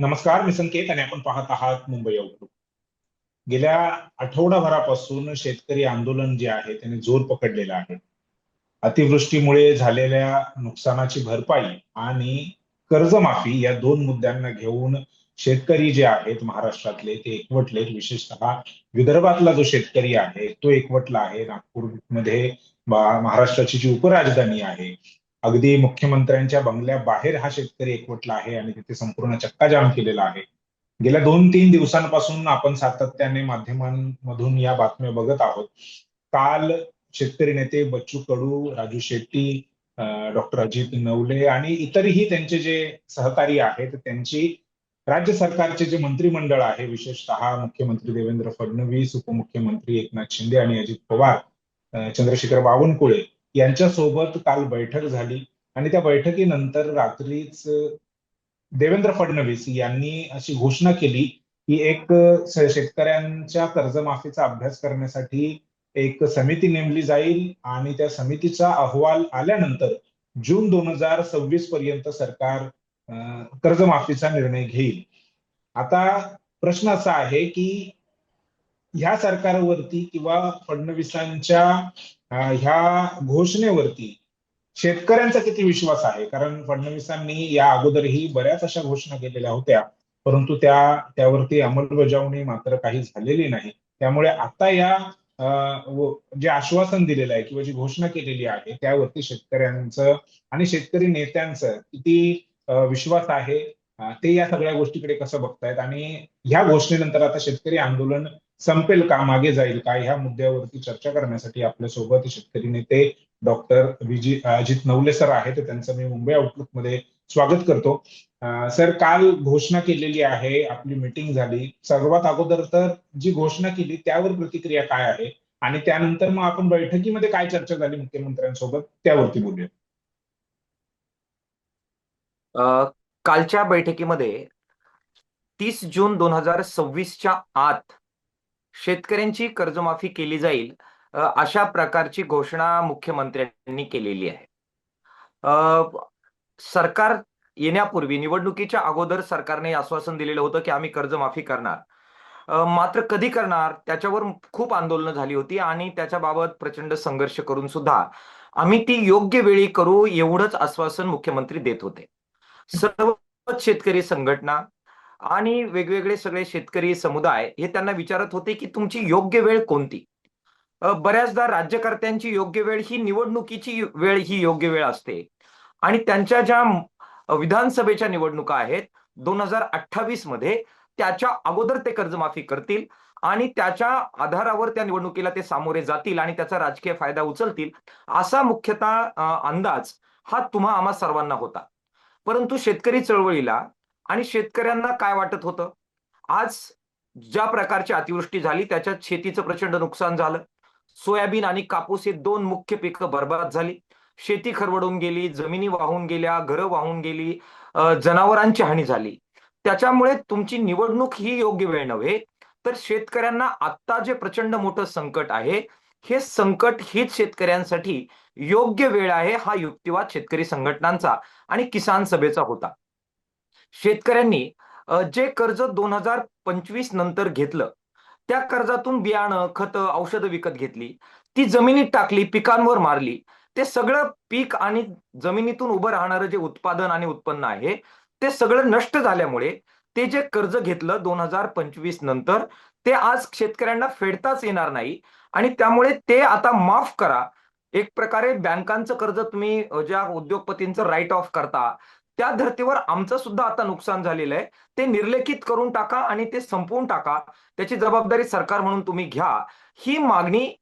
नमस्कार मी संकेत आणि आपण पाहत आहात मुंबई आउटलुक गेल्या आठवडाभरापासून शेतकरी आंदोलन जे आहे त्याने जोर पकडलेला आहे. अतिवृष्टीमुळे झालेल्या नुकसानाची भरपाई आणि कर्जमाफी या दोन मुद्द्यांना घेऊन शेतकरी जे आहेत महाराष्ट्रातले ते एकवटलेत. विशेषतः विदर्भातला जो शेतकरी आहे तो एकवटला आहे. नागपूरमध्ये महाराष्ट्राची जी उपराजधानी आहे अगदी मुख्यमंत्र्यांच्या बंगल्याबाहेर हा शेतकरी एकवटला आहे आणि तिथे संपूर्ण चक्काजाम केलेला आहे. गेल्या दोन तीन दिवसांपासून आपण सातत्याने माध्यमांमधून या बातम्या बघत आहोत. काल शेतकरी नेते बच्चू कडू राजू शेट्टी डॉक्टर अजित नवले आणि इतरही त्यांचे जे सहकारी आहेत त्यांची राज्य सरकारचे जे मंत्रिमंडळ आहे विशेषतः मुख्यमंत्री देवेंद्र फडणवीस उपमुख्यमंत्री एकनाथ शिंदे आणि अजित पवार चंद्रशेखर बावनकुळे यांच्यासोबत काल बैठक झाली आणि त्या बैठकीनंतर रात्रीच देवेंद्र फडणवीस यांनी अशी घोषणा केली की एक शेतकऱ्यांच्या कर्जमाफीचा अभ्यास करण्यासाठी एक समिती नेमली जाईल आणि त्या समितीचा अहवाल आल्यानंतर जून दोन हजार सव्वीस पर्यंत सरकार कर्जमाफीचा निर्णय घेईल. आता प्रश्न असा आहे की ह्या सरकारवरती किंवा फडणवीसांच्या ह्या घोषणेवरती शेतकऱ्यांचा किती विश्वास आहे? कारण फडणवीसांनी या अगोदरही बऱ्याच अशा घोषणा केलेल्या होत्या. परंतु त्या त्यावरती अंमलबजावणी मात्र काही झालेली नाही. त्यामुळे आता या जे आश्वासन दिलेलं आहे किंवा जी घोषणा केलेली आहे त्यावरती शेतकऱ्यांचं आणि शेतकरी नेत्यांचं किती विश्वास आहे ते या सगळ्या गोष्टीकडे कसं बघतायत? आणि ह्या घोषणेनंतर आता शेतकरी आंदोलन संपेल का मागे जाईल का ह्या मुद्द्यावरती चर्चा करण्यासाठी आपल्यासोबत शेतकरी नेते डॉक्टर विजी अजित नवले सर आहेत त्यांचं मी मुंबई आउटलुकमध्ये स्वागत करतो. सर काल घोषणा केलेली आहे आपली मीटिंग झाली. सर्वात अगोदर तर जी घोषणा केली त्यावर प्रतिक्रिया काय आहे? आणि त्यानंतर मग आपण बैठकीमध्ये काय चर्चा झाली मुख्यमंत्र्यांसोबत त्यावरती बोलूया. अ, कालच्या बैठकीमध्ये तीस जून दोन हजार सव्वीसच्या आत शेतकऱ्यांची कर्जमाफी केली जाईल अशा प्रकारची घोषणा मुख्यमंत्र्यांनी केलेली आहे. सरकार येण्यापूर्वी निवडणुकीच्या अगोदर सरकारने आश्वासन दिलेलं होतं की आम्ही कर्जमाफी करणार. मात्र कधी करणार त्याच्यावर खूप आंदोलनं झाली होती आणि त्याच्याबाबत प्रचंड संघर्ष करून सुद्धा आम्ही ती योग्य वेळी करू एवढंच आश्वासन मुख्यमंत्री देत होते. सर्व शेतकरी संघटना आणि वेगवेगळे सगळे शेतकरी समुदाय हे त्यांना विचारत होते की तुमची योग्य वेळ कोणती? बऱ्याचदा राज्यकर्त्यांची योग्य वेळ ही निवडणुकीची वेळ ही योग्य वेळ असते. आणि त्यांच्या ज्या विधानसभेच्या निवडणुका आहेत दोन हजार अठ्ठावीसमध्ये त्याच्या अगोदर ते कर्जमाफी करतील आणि त्याच्या आधारावर त्या निवडणुकीला ते सामोरे जातील आणि त्याचा राजकीय फायदा उचलतील असा मुख्यतः अंदाज हा तुम्हा आम्हा सर्वांना होता. परंतु शेतकरी चळवळीला आणि शेतकऱ्यांना काय वाटत होतं? आज ज्या प्रकारची अतिवृष्टी झाली त्याच्यात शेतीचं प्रचंड नुकसान झालं. सोयाबीन आणि कापूस हे दोन मुख्य पिकं बर्बाद झाली. शेती खरवडून गेली जमिनी वाहून गेल्या घरं वाहून गेली जनावरांची हानी झाली. त्याच्यामुळे तुमची निवडणूक ही योग्य वेळ नव्हे तर शेतकऱ्यांना आत्ता जे प्रचंड मोठं संकट आहे हे संकट हीच शेतकऱ्यांसाठी योग्य वेळ आहे हा युक्तिवाद शेतकरी संघटनांचा आणि किसान सभेचा होता. शेतकऱ्यांनी जे कर्ज दोन हजार पंचवीस नंतर घेतलं त्या कर्जातून बियाणं खतं औषधं विकत घेतली ती जमिनीत टाकली पिकांवर मारली ते सगळं पीक आणि जमिनीतून उभं राहणारं जे उत्पादन आणि उत्पन्न आहे ते सगळं नष्ट झाल्यामुळे ते जे कर्ज घेतलं दोन हजार पंचवीस नंतर ते आज शेतकऱ्यांना फेडताच येणार नाही आणि त्यामुळे ते आता माफ करा. एक प्रकारे बँकांचं कर्ज तुम्ही ज्या उद्योगपतींचं राईट ऑफ करता त्या धर्तीवर आमचं सुद्धा आता नुकसान झालेलं आहे. ते निर्लेखित करून टाका आणि ते संपवून टाका. त्याची जबाबदारी सरकार म्हणून तुम्ही घ्या. ही मागणी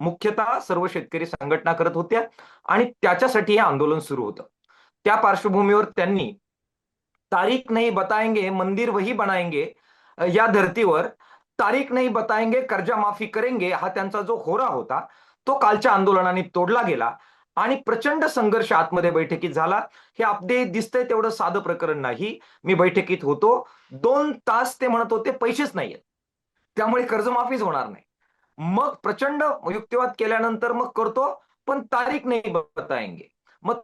मुख्यतः सर्व शेतकरी संघटना करत होत्या आणि त्याच्यासाठी हे आंदोलन सुरू होतं. त्या पार्श्वभूमीवर त्यांनी तारीख नाही बताएंगे मंदिर वही बनाएंगे या धर्तीवर तारीख नाही बताएंगे कर्जा माफी करेंगे हा त्यांचा जो होरा होता तो कालच्या आंदोलनाने तोडला गेला. आणि प्रचंड संघर्ष आतमध्ये बैठकीत झाला. हे अपडे दिसतंय तेवढं साधं प्रकरण नाही. मी बैठकीत होतो. दोन तास ते म्हणत होते पैसेच नाहीयेत. त्यामुळे कर्जमाफीच होणार नाही. मग प्रचंड युक्तिवाद केल्यानंतर मग करतो पण तारीख नाही बताएंगे मग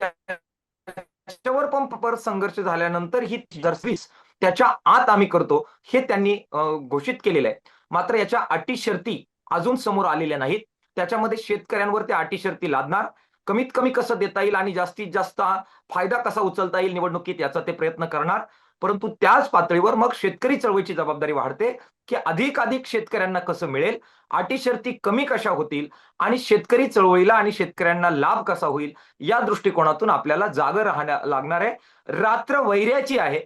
त्याच्यावर पण परत संघर्ष झाल्यानंतर ही दर्शवीस त्याच्या आत आम्ही करतो हे त्यांनी घोषित केलेलं आहे. मात्र याच्या अटी शर्ती अजून समोर आलेल्या नाहीत. त्याच्यामध्ये शेतकऱ्यांवर ते अटी शर्ती लादणार. कमीत कमी कसं देता येईल आणि जास्तीत जास्त फायदा कसा उचलता येईल निवडणुकीत याचा ते प्रयत्न करणार. परंतु त्याच पातळीवर मग शेतकरी चळवळीची जबाबदारी वाढते की अधिक अधिक शेतकऱ्यांना कसं मिळेल अटी शर्ती कमी कशा होतील आणि शेतकरी चळवळीला आणि शेतकऱ्यांना लाभ कसा होईल या दृष्टिकोनातून आपल्याला जाग राहण्या लागणार आहे. रात्र वैऱ्याची आहे.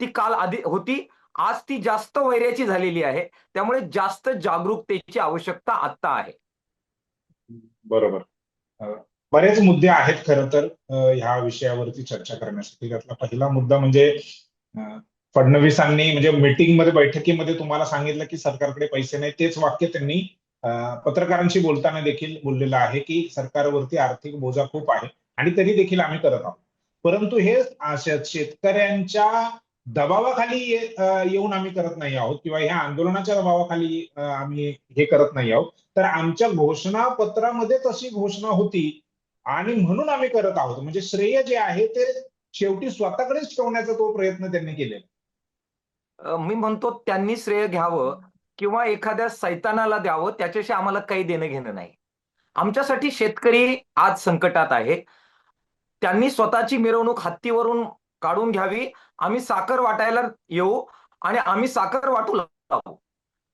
ती काल आधी होती. आज ती जास्त वैऱ्याची झालेली आहे. त्यामुळे जास्त जागरूकतेची आवश्यकता आता आहे. बरोबर. बरेच मुद्दे आहेत खर तर ह्या विषयावरती चर्चा करण्यासाठी. त्यातला पहिला मुद्दा म्हणजे फडणवीसांनी म्हणजे मीटिंगमध्ये बैठकीमध्ये तुम्हाला सांगितलं की सरकारकडे पैसे नाही. तेच वाक्य त्यांनी पत्रकारांशी बोलताना देखील बोललेलं आहे की सरकारवरती आर्थिक बोजा खूप आहे आणि तरी देखील आम्ही करत आहोत. परंतु हे शेतकऱ्यांच्या दबावाखाली येऊन आम्ही करत नाही आहोत किंवा ह्या आंदोलनाच्या दबावाखाली आम्ही हे करत नाही आहोत. तर आमच्या घोषणापत्रामध्ये तशी घोषणा होती आणि म्हणून आम्ही करत आहोत. म्हणजे श्रेय जे आहे ते शेवटी स्वतःकडेच ठेवण्याचा तो प्रयत्न त्यांनी केलेला मी म्हणतो त्यांनी श्रेय घ्यावं किंवा एखाद्या सैतानाला द्यावं त्याच्याशी आम्हाला काही देणं घेणं नाही. आमच्यासाठी शेतकरी आज संकटात आहे. त्यांनी स्वतःची मिरवणूक हत्तीवरून काढून घ्यावी. आम्ही साखर वाटायला येऊ आणि आम्ही साखर वाटू लागू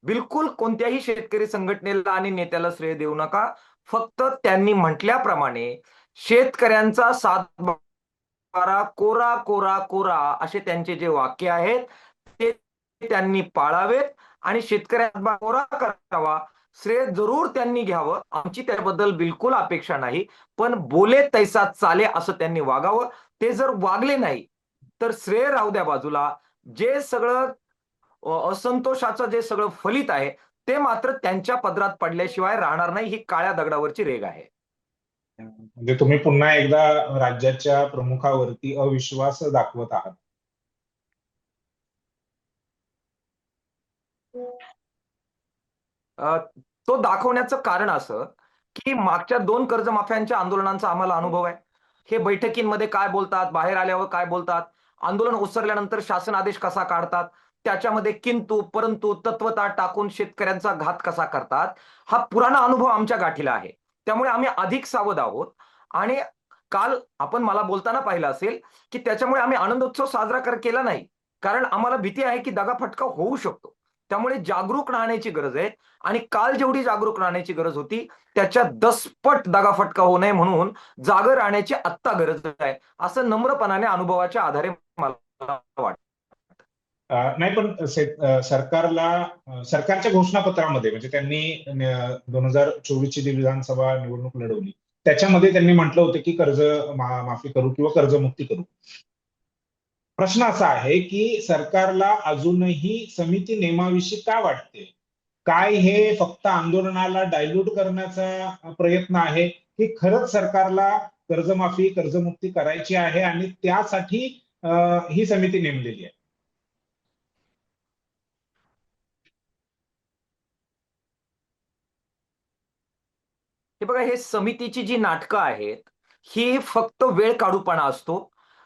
बिलकुल कोणत्याही शेतकरी संघटनेला आणि नेत्याला श्रेय देऊ नका. फक्त त्यांनी म्हटल्याप्रमाणे शेतकऱ्यांचा सातबारा कोरा कोरा कोरा असे त्यांचे जे वाक्य आहेत ते त्यांनी पाळावेत आणि शेतकऱ्यांना कोरा करावा. श्रेय जरूर त्यांनी घ्यावं. आमची त्याबद्दल बिलकुल अपेक्षा नाही. पण बोले तैसा चाले असं त्यांनी वागावं. ते जर वागले नाही तर श्रेय राहू द्या बाजूला. जे सगळं असंतोषाचं जे सगळं फलित आहे ते मात्र त्यांच्या पदरात पडल्याशिवाय राहणार नाही ही काळ्या दगडावरची रेग आहे. म्हणजे तुम्ही पुन्हा एकदा राज्याच्या प्रमुखावरती अविश्वास दाखवत आहात. तो दाखवण्याचं कारण असं की मागच्या दोन कर्जमाफ्यांच्या आंदोलनांचा आम्हाला अनुभव आहे. हे बैठकींमध्ये काय बोलतात बाहेर आल्यावर काय बोलतात आंदोलन उसरल्यानंतर शासन आदेश कसा काढतात? त्याच्यामध्ये किंतु परंतु तत्वता टाकून शेतकऱ्यांचा घात कसा करतात? हा पुराणा अनुभव आमच्या गाठीला आहे. त्यामुळे आम्ही अधिक सावध आहोत. आणि काल आपण मला बोलताना पाहिलं असेल की त्याच्यामुळे आम्ही आनंदोत्सव साजरा कर केला नाही. कारण आम्हाला भीती आहे की दगाफटका होऊ शकतो. त्यामुळे जागरूक राहण्याची गरज आहे. आणि काल जेवढी जागरूक राहण्याची गरज होती त्याच्या दसपट दगाफटका होऊ नये म्हणून जागर राहण्याची आत्ता गरज आहे. असं नम्रपणाने अनुभवाच्या आधारे मला वाटतं. नाही पण सरकारला सरकारच्या घोषणापत्रामध्ये म्हणजे त्यांनी दोन हजार चोवीसची जी विधानसभा निवडणूक लढवली त्याच्यामध्ये त्यांनी म्हटलं होतं की कर्ज मा- माफी करू किंवा कर्जमुक्ती करू. प्रश्न असा आहे की सरकारला अजूनही समिती नेमाविषयी काय वाटते? काय हे फक्त आंदोलनाला डायल्यूट करण्याचा प्रयत्न आहे की खरंच सरकारला कर्जमाफी कर्जमुक्ती करायची आहे आणि त्यासाठी ही समिती नेमलेली आहे. हे बघा हे समितीची जी नाटकं आहेत ही फक्त वेळ काढूपणा असतो.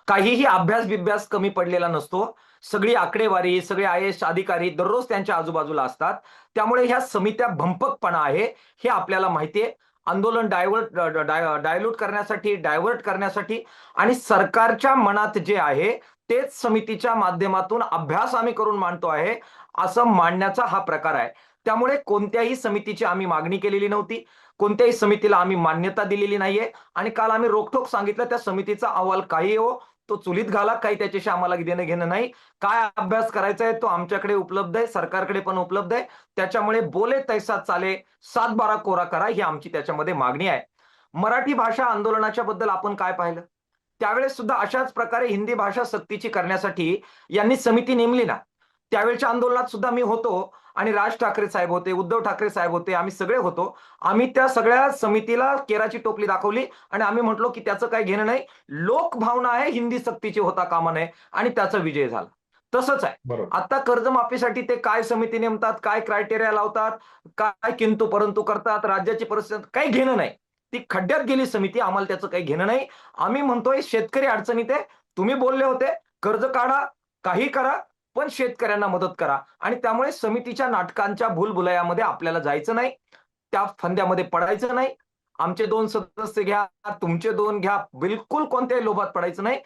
काहीही अभ्यास बिभ्यास कमी पडलेला नसतो. सगळी आकडेवारी सगळे आय एस अधिकारी दररोज त्यांच्या आजूबाजूला असतात. त्यामुळे ह्या समित्या भंपकपणा आहे हे आपल्याला माहितीये आंदोलन डायव्हर्ट डायल्यूट करण्यासाठी डायव्हर्ट करण्यासाठी आणि सरकारच्या मनात जे आहे तेच समितीच्या माध्यमातून अभ्यास आम्ही करून मांडतो आहे असं मांडण्याचा हा प्रकार आहे. त्यामुळे कोणत्याही समितीची आम्ही मागणी केलेली नव्हती कोणत्याही समितीला आम्ही मान्यता दिलेली नाहीये आणि काल आम्ही रोखठोक सांगितलं त्या समितीचा अहवाल काही हो तो चुलीत घाला काही त्याच्याशी आम्हाला देणं घेणं नाही. काय अभ्यास करायचा आहे तो आमच्याकडे उपलब्ध आहे सरकारकडे पण उपलब्ध आहे. त्याच्यामुळे बोले तैसा चाले सात बारा कोरा करा ही आमची त्याच्यामध्ये मागणी आहे. मराठी भाषा आंदोलनाच्या बद्दल आपण काय पाहिलं? त्यावेळेस सुद्धा अशाच प्रकारे हिंदी भाषा सक्तीची करण्यासाठी यांनी समिती नेमली ना. त्यावेळच्या आंदोलनात सुद्धा मी होतो. आणि राज ठाकरे साहेब होते उद्धव ठाकरे साहेब होते आम्ही सगळे होतो. आम्ही त्या सगळ्या समितीला केराची टोपली दाखवली आणि आम्ही म्हटलो की त्याचं काही घेणं नाही. लोकभावना आहे हिंदी सक्तीची होता कामा नये आणि त्याचा विजय झाला. तसंच आहे. आता कर्जमाफीसाठी ते काय समिती नेमतात काय क्रायटेरिया लावतात काय किंतु परंतु करतात राज्याची परिस्थिती काही घेणं नाही. ती खड्ड्यात गेली समिती आम्हाला त्याचं काही घेणं नाही. आम्ही म्हणतोय शेतकरी अडचणीत आहे तुम्ही बोलले होते कर्ज काढा काही करा पण शेतकऱ्यांना मदत करा. आणि त्यामुळे समितीच्या नाटकांच्या भूलभुलयामध्ये आपल्याला जायचं नाही. त्या फंद्यामध्ये पडायचं नाही. आमचे दोन सदस्य घ्या तुमचे दोन घ्या. बिलकुल कोणत्याही लोभात पडायचं नाही.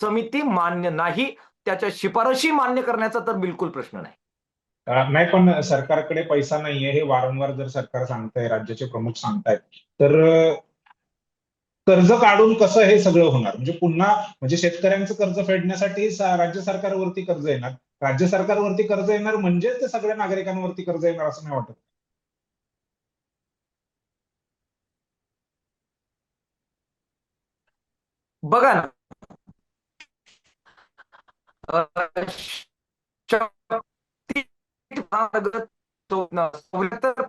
समिती मान्य नाही. त्याच्या शिफारशी मान्य करण्याचा तर बिलकुल प्रश्न नाही. नाही पण सरकारकडे पैसा नाहीये हे वारंवार जर सरकार सांगताय राज्याचे प्रमुख सांगतायत तर कर्ज काढून कसं हे सगळं होणार? म्हणजे पुन्हा म्हणजे शेतकऱ्यांचं कर्ज फेडण्यासाठी राज्य सरकारवरती कर्ज येणार. राज्य सरकारवरती कर्ज येणार म्हणजे ते सगळ्या नागरिकांवरती कर्ज येणार असं नाही वाटत. बघा ना.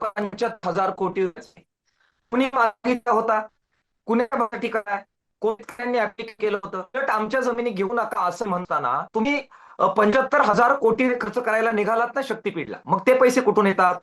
पंच्याहत्तर हजार कोटी मागितला होता? कुण्या ठिकाणी कोणत्यांनी ऍप्लिकेशन केलं होतं? उलट आमच्या जमिनी घेऊ नका असं म्हणताना तुम्ही पंच्याहत्तर हजार कोटी खर्च करायला निघालात ना शक्तीपीठला. मग ते पैसे कुठून येतात?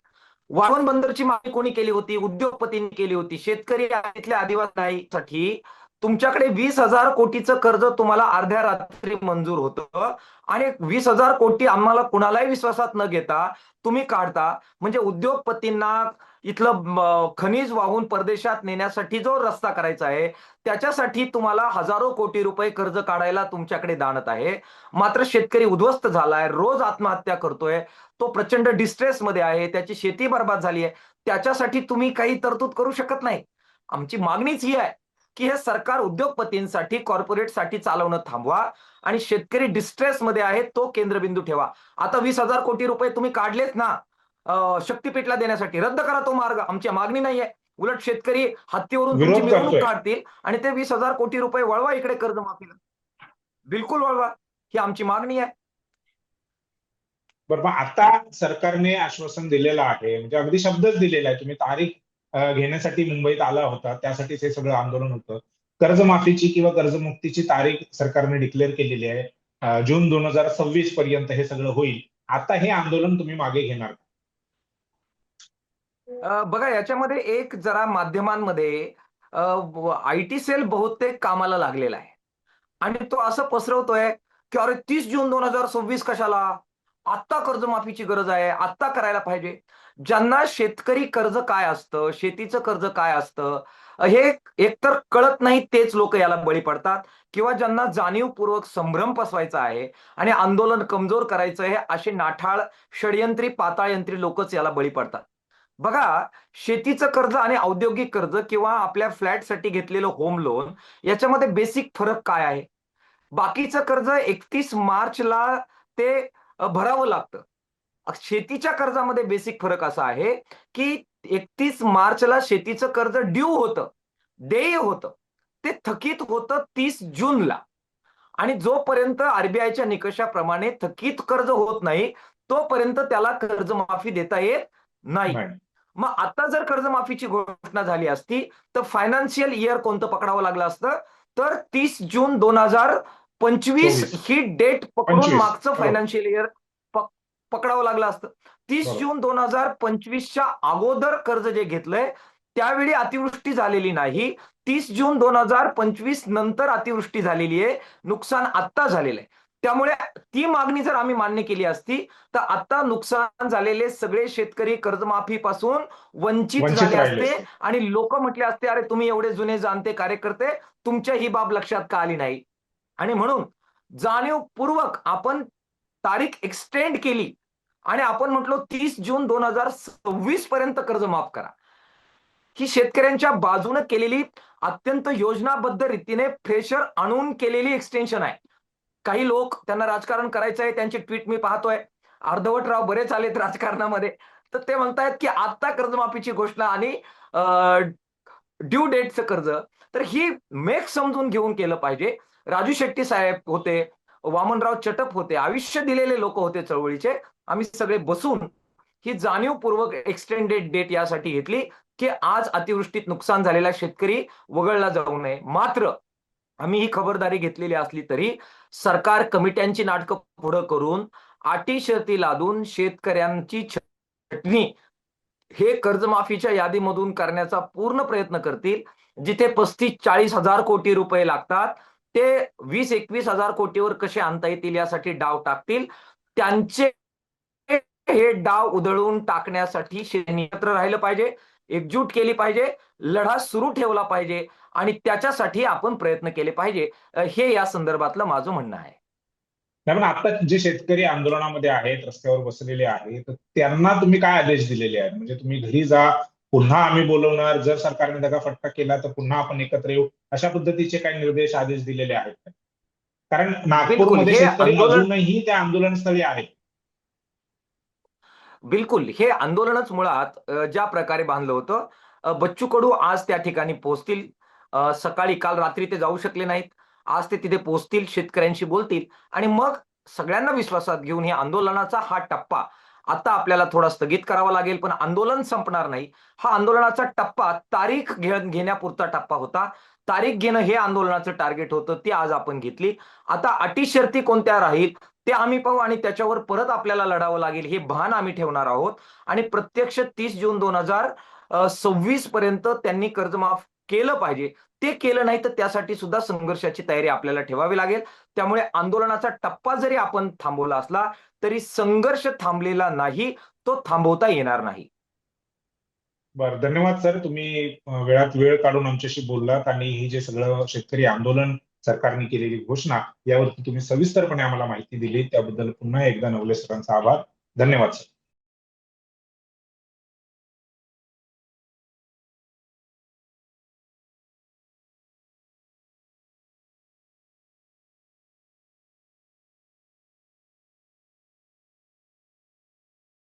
वाहन बंदरची मागणी कोणी केली होती? उद्योगपतींनी केली होती. शेतकरी इथल्या आदिवासीसाठी तुमच्याकडे वीस हजार कोटीचं कर्ज तुम्हाला अर्ध्या रात्री मंजूर होतं आणि वीस हजार कोटी आम्हाला कुणालाही विश्वासात न घेता तुम्ही काढता. म्हणजे उद्योगपतींना इथलं खनिज वाहून परदेशात नेण्यासाठी जो रस्ता करायचा आहे त्याच्यासाठी तुम्हाला हजारो कोटी रुपये कर्ज काढायला तुमच्याकडे दाणत आहे. मात्र शेतकरी उद्ध्वस्त झालाय रोज आत्महत्या करतोय तो प्रचंड डिस्ट्रेस मध्ये आहे त्याची शेती बर्बाद झाली आहे त्याच्यासाठी तुम्ही काही तरतूद करू शकत नाही. आमची मागणीच ही आहे की हे सरकार उद्योगपतींसाठी कॉर्पोरेटसाठी चालवणं थांबवा आणि शेतकरी डिस्ट्रेस मध्ये आहे तो केंद्रबिंदू ठेवा. आता वीस हजार कोटी रुपये तुम्ही काढलेत ना शक्तीपीठला देण्यासाठी. रद्द करा तो मार्ग. आमची मागणी नाहीये. उलट शेतकरी हत्तीवरून तुमची मिरवणूक. काढतील आणि ते वीस हजार कोटी रुपये वळवा इकडे कर्जमाफीला बिलकुल वळवा. ही आमची मागणी आहे. बरं मग आता सरकारने आश्वासन दिलेलं आहे. म्हणजे अगदी शब्दच दिलेला आहे. तुम्ही तारीख घेण्यासाठी मुंबईत आला होता. त्यासाठीच हे सगळं आंदोलन होतं. कर्जमाफीची किंवा कर्जमुक्तीची तारीख सरकारने डिक्लेअर केलेली आहे. जून दोन हजार सव्वीस पर्यंत हे सगळं होईल. आता हे आंदोलन तुम्ही मागे घेणार बघा याच्यामध्ये एक जरा माध्यमांमध्ये आय टी सेल बहुतेक कामाला लागलेला आहे. आणि तो असं पसरवतोय की अरे तीस जून दोन हजार सव्वीस कशाला? आत्ता कर्जमाफीची गरज आहे आत्ता करायला पाहिजे. ज्यांना शेतकरी कर्ज काय असतं शेतीचं कर्ज काय असतं हे एकतर कळत नाही तेच लोक याला बळी पडतात. किंवा ज्यांना जाणीवपूर्वक संभ्रम पसवायचा आहे आणि आंदोलन कमजोर करायचं आहे असे नाठाळ षडयंत्री पाताळयंत्री लोकच याला बळी पडतात. बघा शेतीचं कर्ज आणि औद्योगिक कर्ज किंवा आपल्या फ्लॅटसाठी घेतलेलं होम लोन याच्यामध्ये बेसिक फरक काय आहे? बाकीचं कर्ज एकतीस मार्चला ते भरावं लागतं. शेतीच्या कर्जामध्ये बेसिक फरक असा आहे की एकतीस मार्चला शेतीचं कर्ज ड्यू होतं देय होतं. ते थकीत होतं तीस जूनला. आणि जोपर्यंत आरबीआयच्या निकषाप्रमाणे थकीत कर्ज होत नाही तोपर्यंत त्याला कर्जमाफी देता येत नाही. मग आता जर कर्जमाफीची घोषणा झाली असती तर फायनान्शियल इयर कोणतं पकडावं लागलं असतं तर तीस जून दोन हजार पंचवीस चोवीस. ही डेट पकडून. मागचं. फायनान्शियल इयर पकडावं लागलं असतं तीस. जून दोन हजार पंचवीसच्या अगोदर कर्ज जे घेतलंय त्यावेळी अतिवृष्टी झालेली नाही तीस जून दोन हजार पंचवीस नंतर अतिवृष्टी झालेली आहे नुकसान आत्ता झालेलं आहे त्यामुळे ती मागणी जर आम्ही मान्य केली असती तर आता नुकसान झालेले सगळे शेतकरी कर्जमाफीपासून वंचित वंचित झाले असते. आणि लोक म्हटले असते अरे तुम्ही एवढे जुने जाणते कार्यकर्ते तुमच्या ही बाब लक्षात का आली नाही? आणि म्हणून जाणीवपूर्वक आपण तारीख एक्सटेंड केली आणि आपण म्हटलो तीस जून दोन हजार सव्वीस पर्यंत कर्ज माफ करा. ही शेतकऱ्यांच्या बाजूने केलेली अत्यंत योजनाबद्ध रीतीने प्रेशर आणून केलेली एक्सटेन्शन आहे. काही लोक त्यांना राजकारण करायचं आहे त्यांचे ट्विट मी पाहतोय. अर्धवट राव बरेच आलेत राजकारणामध्ये. तर ते म्हणतायत की आता कर्जमाफीची घोषणा आणि ड्यू डेटचं कर्ज तर ही मेक समजून घेऊन केलं पाहिजे. राजू शेट्टी साहेब होते वामनराव चटप होते आयुष्य दिलेले लोक होते चळवळीचे. आम्ही सगळे बसून ही जाणीवपूर्वक एक्सटेंडेड डेट यासाठी घेतली की आज अतिवृष्टीत नुकसान झालेला शेतकरी वगळला जाऊ नये. मात्र आम्ही ही खबरदारी घेतलेली असली तरी सरकार कमिट्यांची नाटकं पुढं करून अटी शर्ती लादून शेतकऱ्यांची छटणी हे कर्जमाफीच्या यादीमधून करण्याचा पूर्ण प्रयत्न करतील. जिथे पस्तीस चाळीस हजार कोटी रुपये लागतात ते वीस एकवीस हजार कोटीवर कसे आणता येतील यासाठी डाव टाकतील. त्यांचे हे डाव उधळून टाकण्यासाठी एकत्र राहिलं पाहिजे एकजूट केली पाहिजे लढा सुरू ठेवला पाहिजे. आणि त्याच्यासाठी आपण प्रयत्न केले पाहिजे. हे या संदर्भातलं माझं म्हणणं आहे. पण आता जे शेतकरी आंदोलनामध्ये आहेत रस्त्यावर बसलेले आहेत त्यांना तुम्ही काय आदेश दिलेले आहेत? म्हणजे तुम्ही घरी जा पुन्हा आम्ही बोलवणार जर सरकारने दगाफटका केला तर पुन्हा आपण एकत्र येऊ अशा पद्धतीचे काही निर्देश आदेश दिलेले आहेत? कारण नागपूरमध्ये शेतकरी अजूनही त्या आंदोलनस्थळी आहेत. बिलकुल हे आंदोलनच मुळात ज्या प्रकारे बांधलं होतं बच्चू कडू आज त्या ठिकाणी पोहोचतील. सकाळी काल रात्री ते जाऊ शकले नाहीत. आज ते तिथे पोहोचतील शेतकऱ्यांशी बोलतील आणि मग सगळ्यांना विश्वासात घेऊन हे आंदोलनाचा हा टप्पा आता आपल्याला थोडा स्थगित करावा लागेल पण आंदोलन संपणार नाही. हा आंदोलनाचा टप्पा तारीख घेण्यापुरता टप्पा होता. तारीख घेणं हे आंदोलनाचं टार्गेट होतं ती आज आपण घेतली. आता अटी शर्ती कोणत्या राहील ते आम्ही पाहू आणि त्याच्यावर परत आपल्याला लढावं लागेल हे भान आम्ही ठेवणार आहोत. आणि प्रत्यक्ष तीस जून दोन हजार सव्वीस पर्यंत त्यांनी कर्जमाफ केलं पाहिजे. ते केलं नाही तर त्यासाठी सुद्धा संघर्षाची तयारी आपल्याला ठेवावी लागेल. त्यामुळे आंदोलनाचा टप्पा जरी आपण थांबवला असला तरी संघर्ष थांबलेला नाही तो थांबवता येणार नाही. बरं धन्यवाद सर. तुम्ही वेळात वेळ काढून आमच्याशी बोललात आणि हे जे सगळं शेतकरी आंदोलन सरकारने केलेली घोषणा यावरती तुम्ही सविस्तरपणे आम्हाला माहिती दिली. त्याबद्दल पुन्हा एकदा नवले सरांचा आभार. धन्यवाद सर.